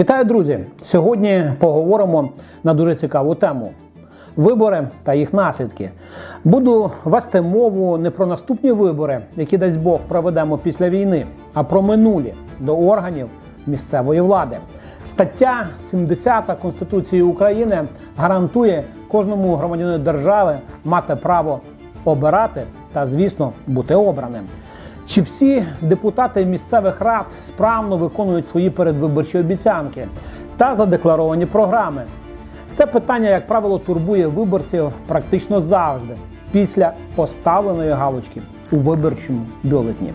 Вітаю, друзі! Сьогодні поговоримо на дуже цікаву тему. Вибори та їх наслідки. Буду вести мову не про наступні вибори, які дасть Бог проведемо після війни, а про минулі до органів місцевої влади. Стаття 70 Конституції України гарантує кожному громадянину держави мати право обирати та, звісно, бути обраним. Чи всі депутати місцевих рад справно виконують свої передвиборчі обіцянки та задекларовані програми? Це питання, як правило, турбує виборців практично завжди після поставленої галочки у виборчому бюлетні.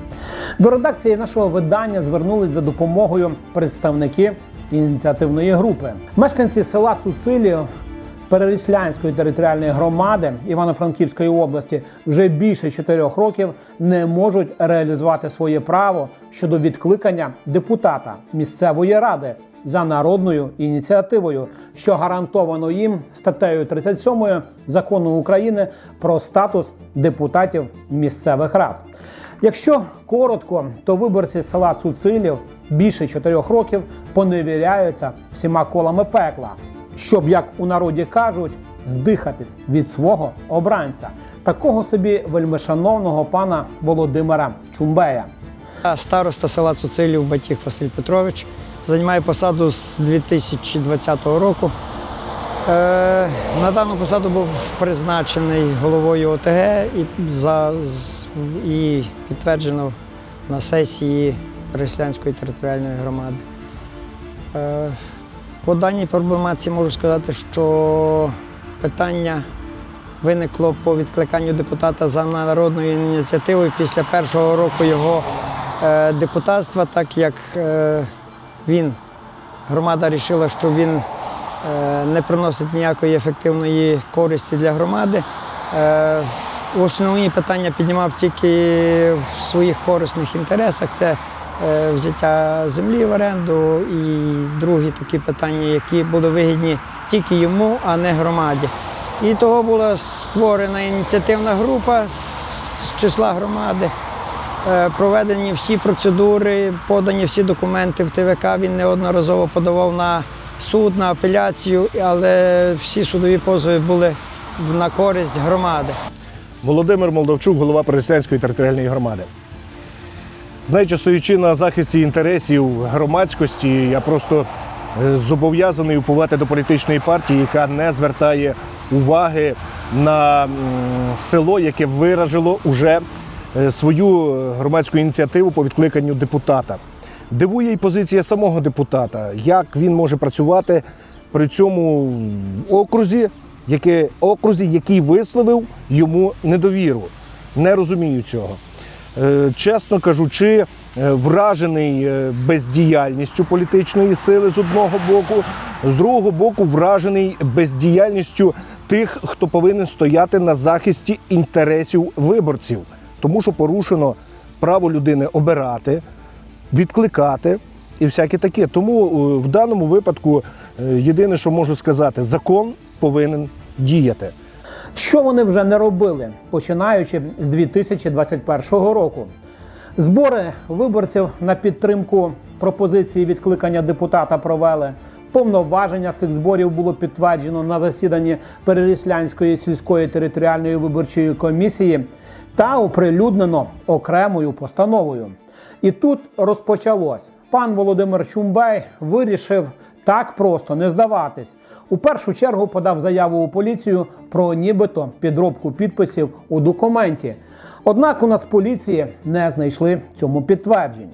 До редакції нашого видання звернулись за допомогою представники ініціативної групи. Мешканці села Цуцилів Переріслянської територіальної громади Івано-Франківської області вже більше чотирьох років не можуть реалізувати своє право щодо відкликання депутата місцевої ради за народною ініціативою, що гарантовано їм статтею 37 закону України про статус депутатів місцевих рад. Якщо коротко, то виборці села Цуцилів більше чотирьох років поневіряються всіма колами пекла щоб, як у народі кажуть, здихатись від свого обранця, такого собі вельмишановного пана Володимира Чумбея. Я староста села Цуцилів Батіг Василь Петрович. Займаю посаду з 2020 року. Е, на дану посаду був призначений головою ОТГ і, за, і підтверджено на сесії Переслянської територіальної громади. По даній проблематиці можу сказати, що питання виникло по відкликанню депутата за народною ініціативою після першого року його е, депутатства, так як е, він, громада вирішила, що він е, не приносить ніякої ефективної користі для громади. Основні питання піднімав тільки в своїх корисних інтересах. Це взяття землі в оренду і другі такі питання, які були вигідні тільки йому, а не громаді. І того була створена ініціативна група з числа громади. Е, Проведені всі процедури, подані всі документи в ТВК. Він неодноразово подавав на суд, на апеляцію, але всі судові позови були на користь громади. Володимир Молдовчук, голова Переселянської територіальної громади. Знаючи, стоючи на захисті інтересів громадськості, я просто е, зобов'язаний уповати до політичної партії, яка не звертає уваги на село, яке виражило уже е, свою громадську ініціативу по відкликанню депутата. Дивує і позиція самого депутата, як він може працювати при цьому окрузі, яке, окрузі, який висловив йому недовіру. Не розумію цього. Е, Чесно кажучи, е, вражений е, бездіяльністю політичної сили з одного боку, з другого боку, вражений бездіяльністю тих, хто повинен стояти на захисті інтересів виборців, тому що порушено право людини обирати, відкликати і всяке таке. Тому в даному випадку єдине, що можу сказати, закон повинен діяти. Що вони вже не робили, починаючи з 2021 року? Збори виборців на підтримку пропозиції відкликання депутата провели. Повноваження цих зборів було підтверджено на засіданні Переріслянської сільської територіальної виборчої комісії та оприлюднено окремою постановою. І тут розпочалось. Пан Володимир Чумбей вирішив так просто не здаватись. У першу чергу подав заяву у поліцію про нібито підробку підписів у документі. Однак у Нацполіції не знайшли цьому підтверджень.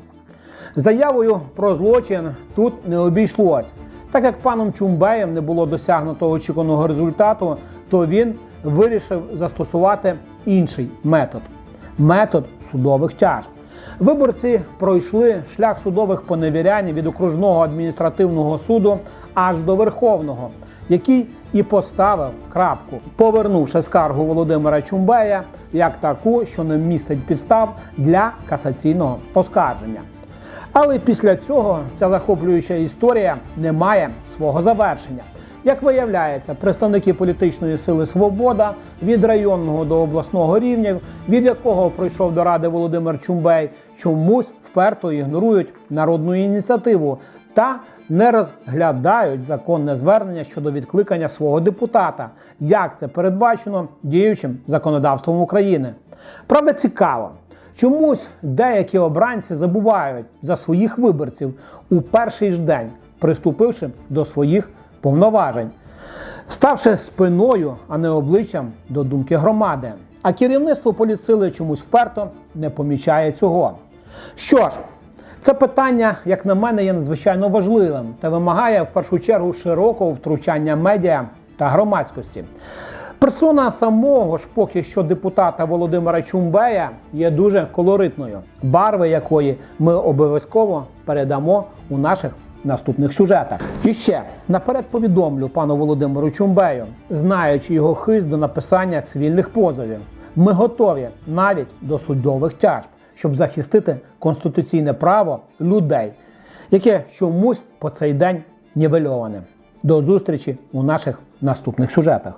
Заявою про злочин тут не обійшлось. Так як паном Чумбеєм не було досягнуто очікуваного результату, то він вирішив застосувати інший метод метод судових тяжб. Виборці пройшли шлях судових поневірянь від окружного адміністративного суду аж до Верховного, який і поставив крапку, повернувши скаргу Володимира Чумбея як таку, що не містить підстав для касаційного оскарження. Але після цього ця захоплююча історія не має свого завершення. Як виявляється, представники політичної сили Свобода від районного до обласного рівнів, від якого прийшов до ради Володимир Чумбей, чомусь вперто ігнорують народну ініціативу та не розглядають законне звернення щодо відкликання свого депутата, як це передбачено діючим законодавством України. Правда, цікаво. Чомусь деякі обранці забувають за своїх виборців у перший ж день, приступивши до своїх повноважень, ставши спиною, а не обличчям до думки громади. А керівництво поліцили чомусь вперто не помічає цього. Що ж, це питання, як на мене, є надзвичайно важливим та вимагає в першу чергу широкого втручання медіа та громадськості. Персона самого ж поки що депутата Володимира Чумбея є дуже колоритною, барви якої ми обов'язково передамо у наших наступних сюжетах. І ще наперед повідомлю пану Володимиру Чумбею, знаючи його хист до написання цивільних позовів, ми готові навіть до судових тяжб, щоб захистити конституційне право людей, яке чомусь по цей день нівельоване. До зустрічі у наших наступних сюжетах.